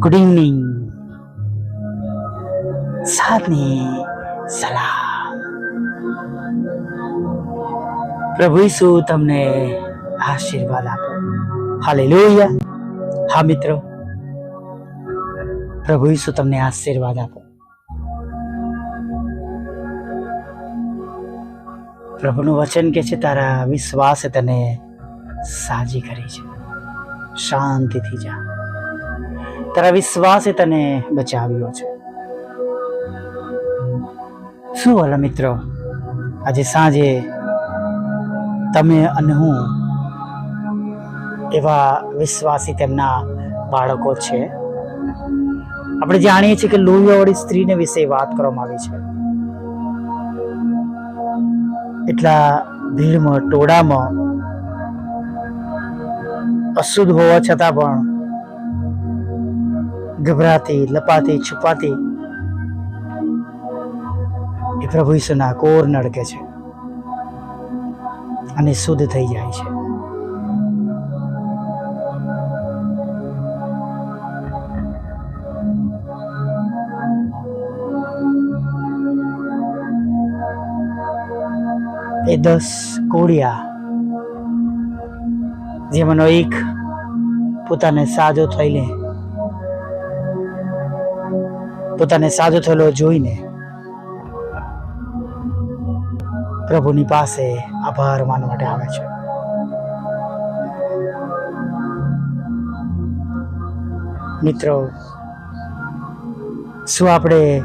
Good evening સાધની સલામ પ્રભુ ઈસુ તમને આશીર્વાદ આપો. હાલેલુયા હા, મિત્રો. પ્રભુ ઈસુ તમને આશીર્વાદ આપો. પ્રભુનું વચન કે છે, તારા વિશ્વાસે તને સાજી કરી છે. શાંતિથી જા. તારા વિશ્વાસે તને બચાવ્યો છે. શું વાલા મિત્રો? આજે સાંજે તમે અને હું એવા વિશ્વાસી તેમના બાળકો છે. આપણે જાણીએ છીએ કે લોહીવાળી સ્ત્રીને વિશે વાત કરવામાં આવી છે. એટલા ભીડમાં, ટોળામાં, અશુદ્ધ હોવા છતાં પણ ગભરાતી લપાતી છુપાતી. એ પ્રભુ ઈસુના કોર નડકે છે અને શુદ્ધ થઈ જાય છે. એ દસ કોડિયા જેમાંનો એક પોતાને સાજો થઈને પોતાને સાજો થયેલો જોઈને પ્રભુની પાસે આભાર માનવા માટે આવે છે. મિત્રો, શું આપણે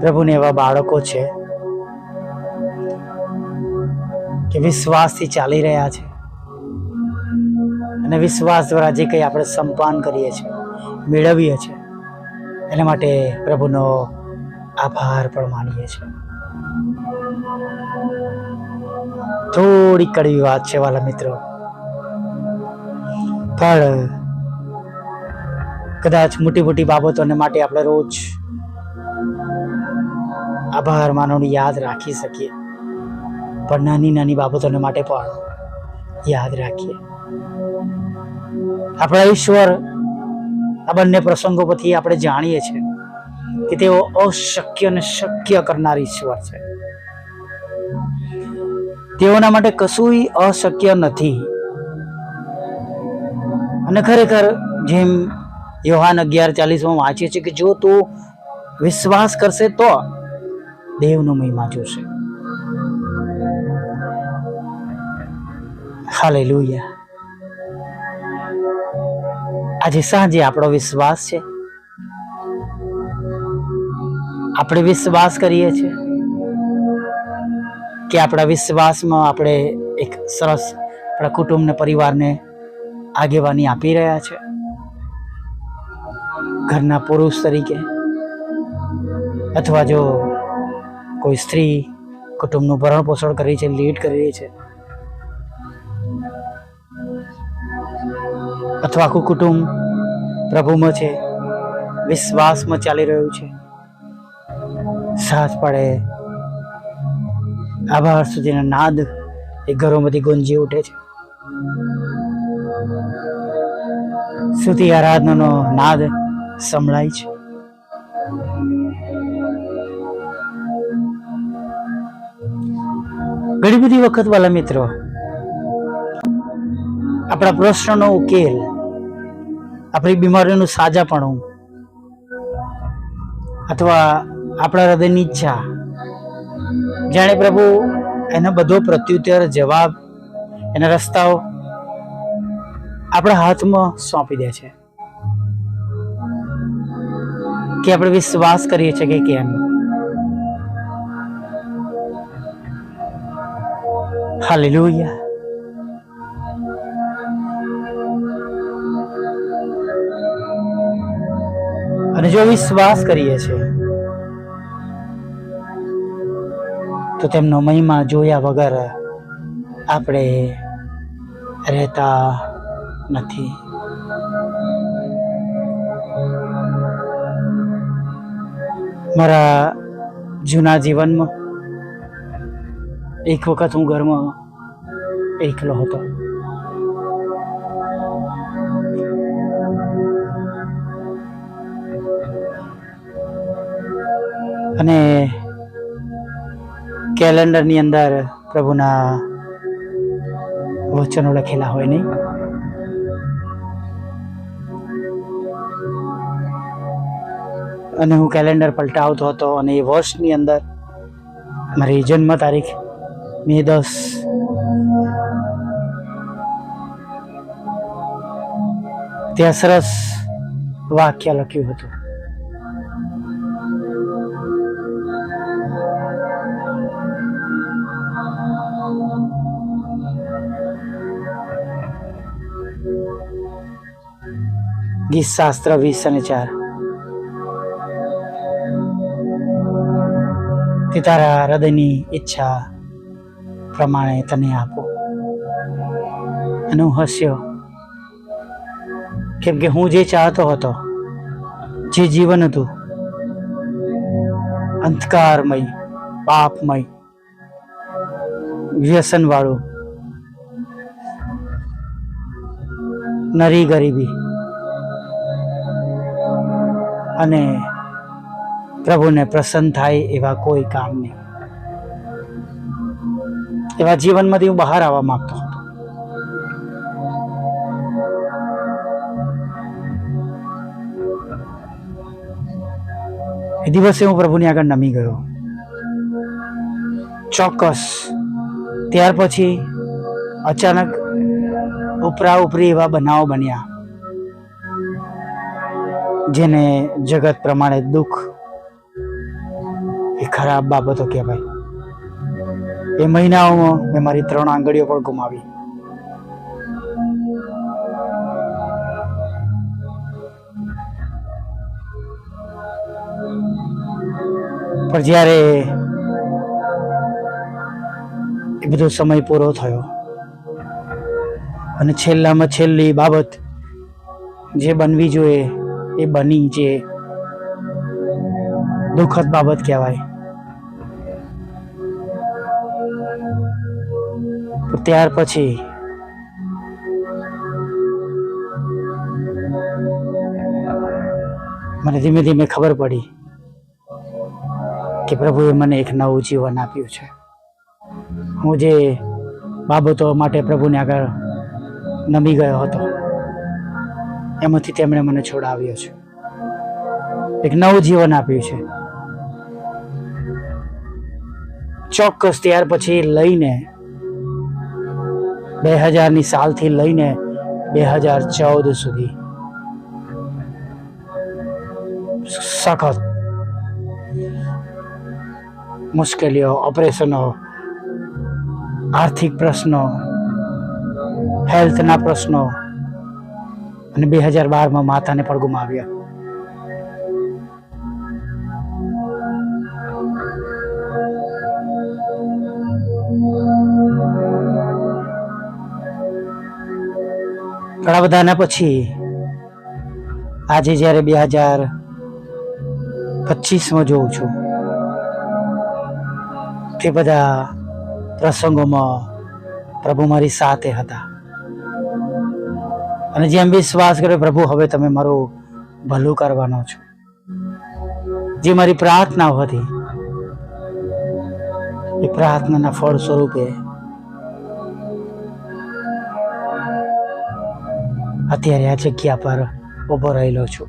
પ્રભુને એવા બાળકો છે કે વિશ્વાસથી ચાલી રહ્યા છે? અને વિશ્વાસ દ્વારા જે કંઈ આપણે સંપાન કરીએ છીએ, મેળવીએ છીએ એના માટે પ્રભુનો આભાર પણ માનીએ છીએ. થોડી કડવી વાત છે વાલા મિત્રો. પણ કદાચ મોટી મોટી બાબતોને માટે આપણે રોજ આભાર માનવાનું યાદ રાખી શકીએ. પણ નાની નાની બાબતોને માટે પણ યાદ રાખીએ. આપણા ઈશ્વર આ બંને પ્રસંગો પરથી આપણે જાણીએ છીએ કે તેઓ અશક્ય અને શક્ય કરનાર ઈશ્વર છે. તેઓના માટે કશું અશક્ય નથી. અને ખરેખર જેમ યોહાન અગિયાર ચાલીસમાં વાંચીએ છીએ કે જો તું વિશ્વાસ કરશે તો દેવનો મહિમા જોશે. હાલેલુયા. આજે સાંજે આપણો વિશ્વાસ છે. આપણે વિશ્વાસ કરીએ છીએ કે આપણા વિશ્વાસમાં આપણે એક સરસ આપણા કુટુંબને, પરિવારને આગેવાની આપી રહ્યા છે. ઘરના પુરુષ તરીકે અથવા જો કોઈ સ્ત્રી કુટુંબનું ભરણ પોષણ કરી છે, લીડ કરી રહી છે અથવા આખું કુટુંબ પ્રભુમાં છે, વિશ્વાસમાં ચાલી રહ્યું છે. સાથ પડે. આભાર સુધીના નાદ એ ઘરોમાંથી ગુંજી ઉઠે છે. સ્તુતિ આરાધનાનો નાદ સંભળાય છે. ઘણી બધી વખત વાલા મિત્રો આપણા પ્રશ્નનો ઉકેલ, આપણી બીમારીનું સાજાપણું, અથવા આપણા હૃદયની ઈચ્છા. જાણે પ્રભુ, એનો બધો પ્રત્યુત્તર, જવાબ, એના રસ્તાઓ આપણા હાથમાં સોંપી દે છે. કે આપણે વિશ્વાસ કરીએ છીએ કે કેમ? હાલેલુયા. અને જો વિશ્વાસ કરીએ છીએ, તો તેમનો મહિમા જોયા વગર આપણે રહેતા નથી. મારા જૂના જીવનમાં એક વખત હું ઘરમાં એકલો હતો. અને કેલેન્ડરની અંદર પ્રભુના વચનો લખેલા હોય નહીં. અને હું કેલેન્ડર પલટાવતો હતો અને એ વર્ષની અંદર મારી જન્મ તારીખ મે દસ ત્યાં સરસ વાક્ય લખ્યું હતું. ગીત શાસ્ત્ર વીસ અને ચાર. તે તારા હૃદયની ઈચ્છા પ્રમાણે તને આપો. અને હું હસ્યો. કેમ કે હું જે ચાહતો હતો, જે જીવન હતું, અંધકારમય, પાપમય, વ્યસનવાળું, નરી ગરીબી અને પ્રભુને પ્રસન્ન થાય એવા કોઈ કામ નહીં. એવા જીવનમાંથી હું બહાર આવવા માંગતો હતો. એ દિવસે હું પ્રભુની આગળ નમી ગયો. ચોક્કસ. ત્યાર પછી અચાનક ઉપરા ઉપરી એવા બનાવો બન્યા. જેને જગત પ્રમાણે દુઃખ એ ખરાબ બાબતો કહેવાય. એ મહિનાઓમાં મેં મારી ત્રણ આંગળીઓ પણ ગુમાવી. પણ જ્યારે એ બધો સમય પૂરો થયો અને છેલ્લામાં છેલ્લી બાબત જે બનવી જોઈએ એ બની જે દુઃખદ બાબત કહેવાય. ત્યાર પછી મને ધીમે ધીમે ખબર પડી કે પ્રભુએ મને એક નવું જીવન આપ્યું છે. હું જે બાબતો માટે પ્રભુને આગળ નમી ગયો હતો એમાંથી તેમણે મને છોડાવ્યો છે. એક નવું જીવન આપ્યું છે. ચોક્કસ ત્યાર પછી લઈને બે હજારની સાલથી લઈને બે હજાર ચૌદ સુધી સખત મુશ્કેલીઓ, ઓપરેશનો, આર્થિક પ્રશ્નો, હેલ્થના પ્રશ્નો અને બે હજાર બારમાં માતાને પણ ગુમાવ્યા. ઘણા બધાના પછી આજે જ્યારે બે હજાર પચીસમાં જોઉં છું, તે બધા પ્રસંગોમાં પ્રભુ મારી સાથે હતા. અને જેમ વિશ્વાસ કર્યો, પ્રભુ, હવે તમે મારું ભલું કરવાનો છો. જે મારી પ્રાર્થના હતી, એ પ્રાર્થનાના ફળ સ્વરૂપે અત્યારે આ જગ્યા પર ઊભો રહેલો છું.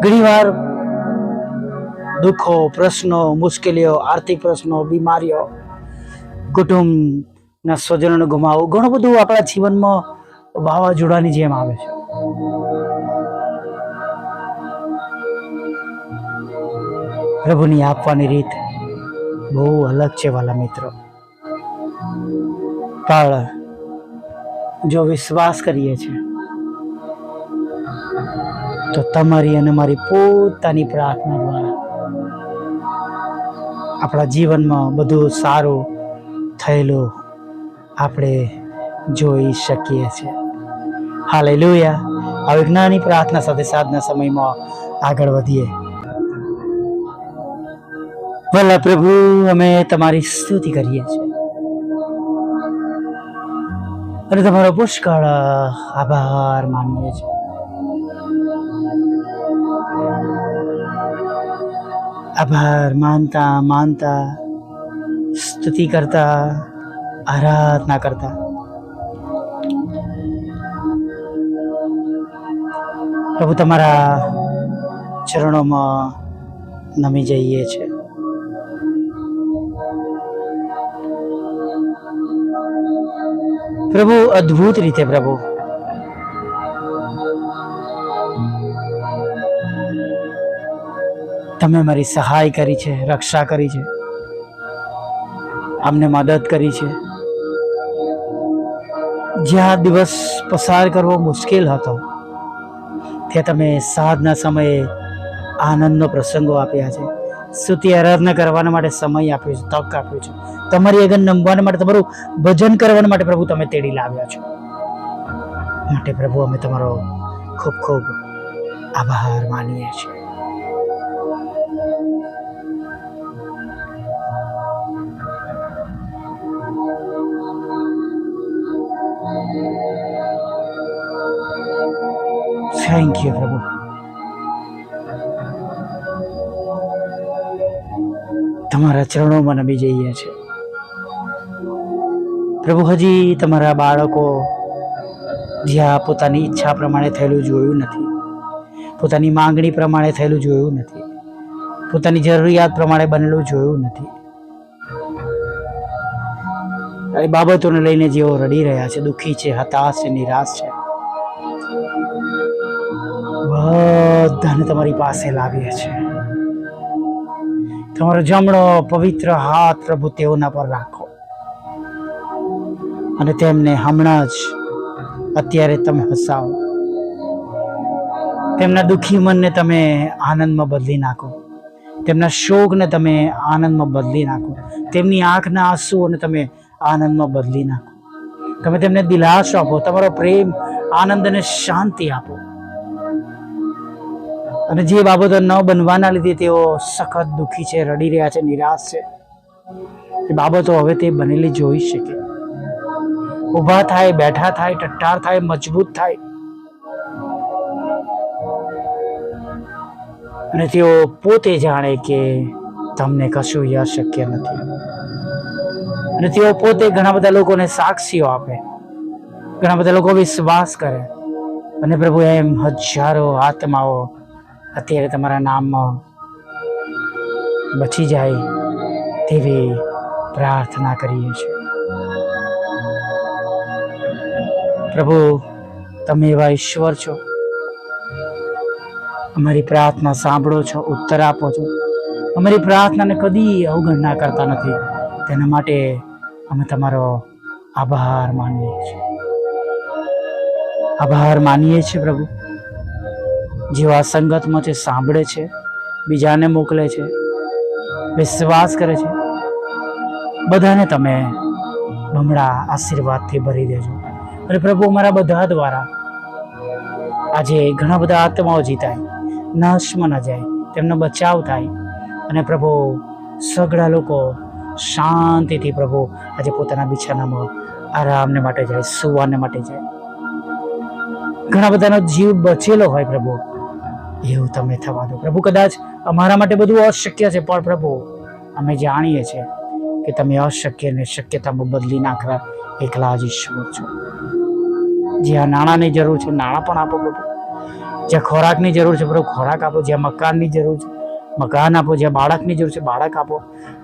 ઘણીવાર દુઃખો, પ્રશ્નો, મુશ્કેલીઓ, આર્થિક પ્રશ્નો, બીમારીઓ કુટુંબના સ્વજનોને ગુમાવવું ઘણું બધું આપણા જીવનમાં વાવાઝોડાની જેમ આવે છે. પ્રભુની આપવાની રીત બહુ અલગ છે વાલા મિત્રો. પણ જો વિશ્વાસ કરીએ છીએ, તો તમારી અને મારી પોતાની પ્રાર્થના દ્વારા આપણા જીવનમાં બધું સારું થયેલું આપણે જોઈ શકીએ છીએ. હાલે લોહિયા આ વિજ્ઞાની પ્રાર્થના સાથે સાધના સમયમાં આગળ વધીએ. ભલા પ્રભુ, અમે તમારી સ્તુતિ કરીએ છીએ. અને તમારો પુષ્કળ આભાર માનીએ છીએ. આભાર માનતા માનતા, સ્તુતિ કરતા આરાધના કરતા. પ્રભુ તમારા ચરણોમાં નમી જઈએ છે. પ્રભુ, અદ્ભુત રીતે પ્રભુ. તમે મારી સહાય કરી છે, રક્ષા કરી છે. અમને મદદ કરી છે. જ્યાં દિવસ પસાર કરવો મુશ્કેલ હતો, ત્યાં તમે સાધના સમયે આનંદનો પ્રસંગો આપ્યા છે. સ્તુતિ આરાધના કરવાના માટે સમય આપ્યો છે, તક આપ્યો છે. તમારી આગળ નમવાના માટે, તમારું ભજન કરવાના માટે પ્રભુ તમે તેડી લાવ્યા છો. માટે પ્રભુ અમે તમારો ખૂબ ખૂબ આભાર માનીએ છીએ. થેન્ક યુ પ્રભુ તમારા ચરણોમાં નમી જઈએ છે પ્રભુ હજી તમારા બાળકો જ્યાં પોતાની ઈચ્છા પ્રમાણે થયેલું જોયું નથી, પોતાની માંગણી પ્રમાણે થયેલું જોયું નથી, પોતાની જરૂરિયાત પ્રમાણે બનેલું જોયું નથી એ બાબતોને લઈને જેઓ રડી રહ્યા છે, દુઃખી છે, હતાશ છે, નિરાશ છે બધાને તમારી પાસે લાવીએ છીએ. તમારો જમણો પવિત્ર હાથ પ્રભુ તેઓના પર રાખો. અને તેમને હમણાં જ અત્યારે તમે હસાવો. તેમના દુઃખી મનને તમે આનંદમાં બદલી નાખો. તેમના શોકને તમે આનંદમાં બદલી નાખો. તેમની આંખના આંસુઓને તમે આનંદમાં બદલી નાખો. તમે તેમને દિલાસો આપો. તમારો પ્રેમ, આનંદ અને શાંતિ આપો. અને જે બાબતો ન બનવાના લીધે તેઓ સખત દુઃખી છે, રડી રહ્યા છે, નિરાશ છે. એ બાબતો હવે તે બનેલી જોઈ શકે. ઊભા થાય, બેઠા થાય, ટટ્ટાર થાય, મજબૂત થાય. અને તેઓ પોતે જાણે કે તમને કશું અશક્ય નથી. અને તેઓ પોતે ઘણા બધા લોકોને સાક્ષીઓ આપે. ઘણા બધા લોકો વિશ્વાસ કરે. અને પ્રભુ એમ હજારો આત્માઓ અત્યારે તમારા નામમાં બચી જાય તેવી પ્રાર્થના કરીએ છીએ. પ્રભુ, તમે એવા ઈશ્વર છો. અમારી પ્રાર્થના સાંભળો છો, ઉત્તર આપો છો. અમારી પ્રાર્થનાને કદી અવગણના કરતા નથી. તેના માટે અમે તમારો આભાર માનીએ છીએ. આભાર માનીએ છીએ પ્રભુ. આ સંગતમાં છે સાંભળે છે, બીજાને મોકલે છે, વિશ્વાસ કરે છે, બધાને તમે બમણા આશીર્વાદથી ભરી દેજો. અને પ્રભુ, અમારા બધા દ્વારા આજે ઘણા બધા આત્માઓ જીતાય, નાશમાં ન જાય, તેમનો બચાવ થાય. અને પ્રભુ સગળા લોકો શાંતિથી પ્રભુ આજે પોતાના બિછાનામાં આરામને માટે જાય, સુવાને માટે જાય. ઘણા બધાનો જીવ બચેલો હોય પ્રભુ. એવું તમે થવા દો. પ્રભુ, કદાચ અમારા માટે બધું અશક્ય છે, પણ પ્રભુ, અમે જાણીએ છીએ કે તમે અશક્ય ને શક્યતામાં બદલી નાખવા એકલા જ ઈશ્વર છો. જ્યાં નાણાંની જરૂર છે, નાણાં પણ આપો પ્રભુ. જ્યાં ખોરાકની જરૂર છે, પ્રભુ, ખોરાક આપો. જ્યાં મકાનની જરૂર છે, મકાન આપો. જ્યાં બાળકની જરૂર છે, બાળક આપો.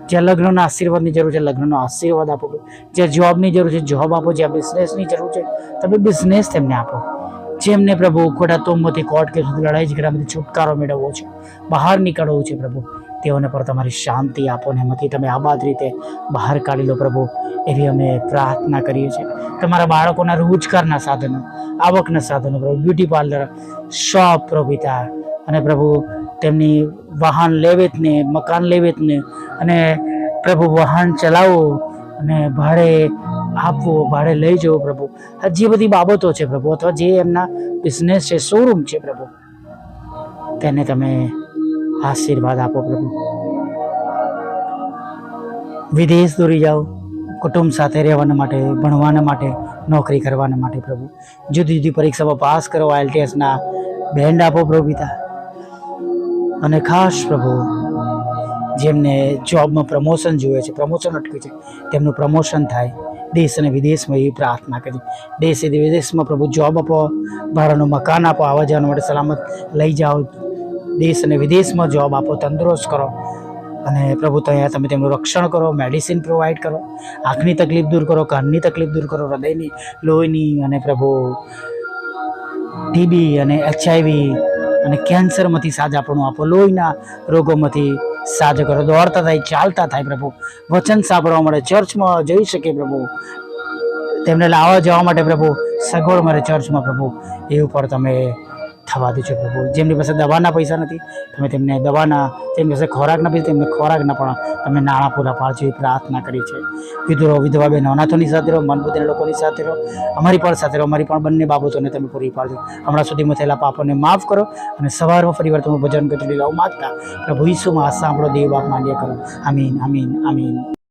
જ્યાં લગ્નના આશીર્વાદની જરૂર છે, લગ્નનો આશીર્વાદ આપો જ્યાં જોબની જરૂર છે, જોબ આપો. જ્યાં બિઝનેસની જરૂર છે, તમે બિઝનેસ તેમને આપો. જેમને પ્રભુ ખોટા તોમથી કોર્ટ સુધી લડાઈ ઝઘડામાંથી છુટકારો મેળવવો છે, બહાર નીકળવું છે પ્રભુ. તેઓને પર તમારી શાંતિ આપો ને એમાંથી તમે આબાદ રીતે બહાર કાઢી લો પ્રભુ, એવી અમે પ્રાર્થના કરીએ છીએ. તમારા બાળકોના રોજગારના સાધનો, આવકના સાધનો પ્રભુ, બ્યુટી પાર્લર, શોપ પ્રભુતા અને પ્રભુ તેમની વાહન લેવેતને મકાન લેવેતને અને પ્રભુ વાહન ચલાવવું અને ભાડે આપવું, ભાડે લઈ જવો પ્રભુ. હજી બધી બાબતો છે પ્રભુ, અથવા જે એમના બિઝનેસ છે શોરૂમ છે પ્રભુ, તેને તમે આશીર્વાદ આપો પ્રભુ. વિદેશ દોરી જાઓ, કુટુંબ સાથે રહેવાના માટે, ભણવાના માટે, નોકરી કરવાના માટે પ્રભુ. જુદી જુદી પરીક્ષામાં પાસ કરો, આઈએલટીએસના બેન્ડ આપો પ્રભુ પિતા. અને ખાસ પ્રભુ, જેમને જોબમાં પ્રમોશન જોઈએ છે પ્રમોશન અટક્યું છે, તેમનું પ્રમોશન થાય. દેશ અને વિદેશમાં એવી પ્રાર્થના કરી. દેશ અને વિદેશમાં પ્રભુ જોબ આપો, ભાડાનું મકાન આપો આવવા જવા માટે સલામત લઈ જાઓ. દેશ અને વિદેશમાં જોબ આપો, તંદુરસ્ત કરો. અને પ્રભુ ત્યાં તમે તેમનું રક્ષણ કરો મેડિસિન પ્રોવાઈડ કરો. આંખની તકલીફ દૂર કરો, કાનની તકલીફ દૂર કરો, હૃદયની, લોહીની અને પ્રભુ ટીબી અને એચઆઈવી અને કેન્સરમાંથી સાજા આપણું આપો. લોહીના રોગોમાંથી સાજા કરો દોડતા થાય, ચાલતા થાય પ્રભુ. વચન સાંભળવા મળે, ચર્ચમાં જઈ શકે પ્રભુ. તેમને લાવવા જવા માટે પ્રભુ, સગવડ મળે ચર્ચમાં પ્રભુ. એ ઉપર તમે થવા દેજો પ્રભુ. જેમની પાસે દવાના પૈસા નથી, તમે તેમને દવાના, જેમની પાસે ખોરાકના પૈસા તેમને ખોરાકના પણ તમે નાણાં પૂરા પાડજો એ પ્રાર્થના કરી છે. વિધુરો, વિધવા બેન, અનાથોની સાથે રહો, મનબુદ્ધિના લોકોની સાથે રહો, અમારી પણ સાથે રહો, અમારી પણ બંને બાબતોને તમે પૂરી પાડજો. હમણાં સુધીમાં થયેલા પાપોને માફ કરો અને સવારમાં ફરીવાર તમે ભજન કરી લાવ માગતા પ્રભુ ઈસુમાં સાંભળો, દેવ બાપ માંડ્યા કરો. આમીન આમીન આમીન.